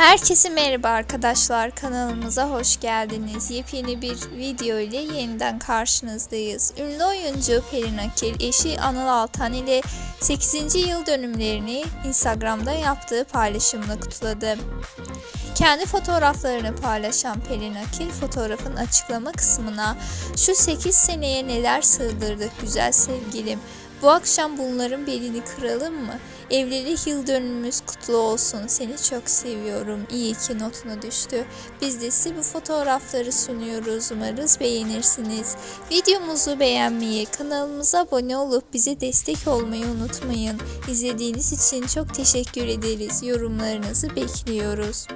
Herkese merhaba arkadaşlar kanalımıza hoş geldiniz. Yepyeni bir video ile yeniden karşınızdayız. Ünlü oyuncu Pelin Akil eşi Anıl Altan ile 8. yıl dönümlerini Instagram'da yaptığı paylaşımla kutladı. Kendi fotoğraflarını paylaşan Pelin Akil fotoğrafın açıklama kısmına şu 8 seneye neler sığdırdık güzel sevgilim. Bu akşam bunların belini kıralım mı? Evlilik yıl dönümümüz kutlu olsun. Seni çok seviyorum. İyi ki notuna düştü. Biz de size bu fotoğrafları sunuyoruz. Umarız beğenirsiniz. Videomuzu beğenmeyi, kanalımıza abone olup bize destek olmayı unutmayın. İzlediğiniz için çok teşekkür ederiz. Yorumlarınızı bekliyoruz.